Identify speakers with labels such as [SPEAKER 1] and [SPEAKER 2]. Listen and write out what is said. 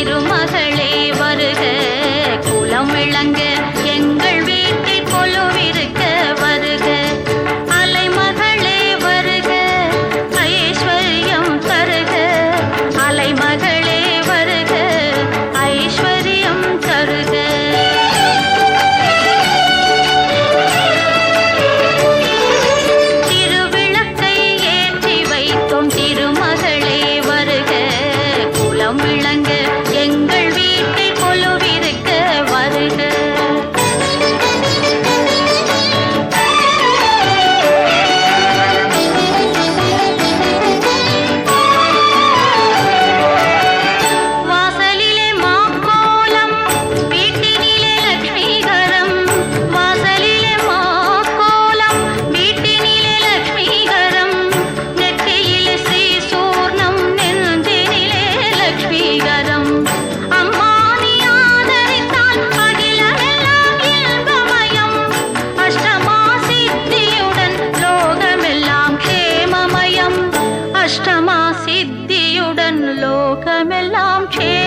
[SPEAKER 1] திருமகளே வருக. குலம் விளங்க எங்கள் வீட்டில் கொலுவிருக்க வருக. அலைமகளே வருக ஐஸ்வர்யம் தருக. அலைமகளே வருக ஐஸ்வர்யம் தருக. திருவிளக்கை ஏற்றி வைத்தோம் திருமகளே வருக. குலம் விளங்க സിദ്ധിയുടൻ ലോകമെല്ലാം ക്ഷേ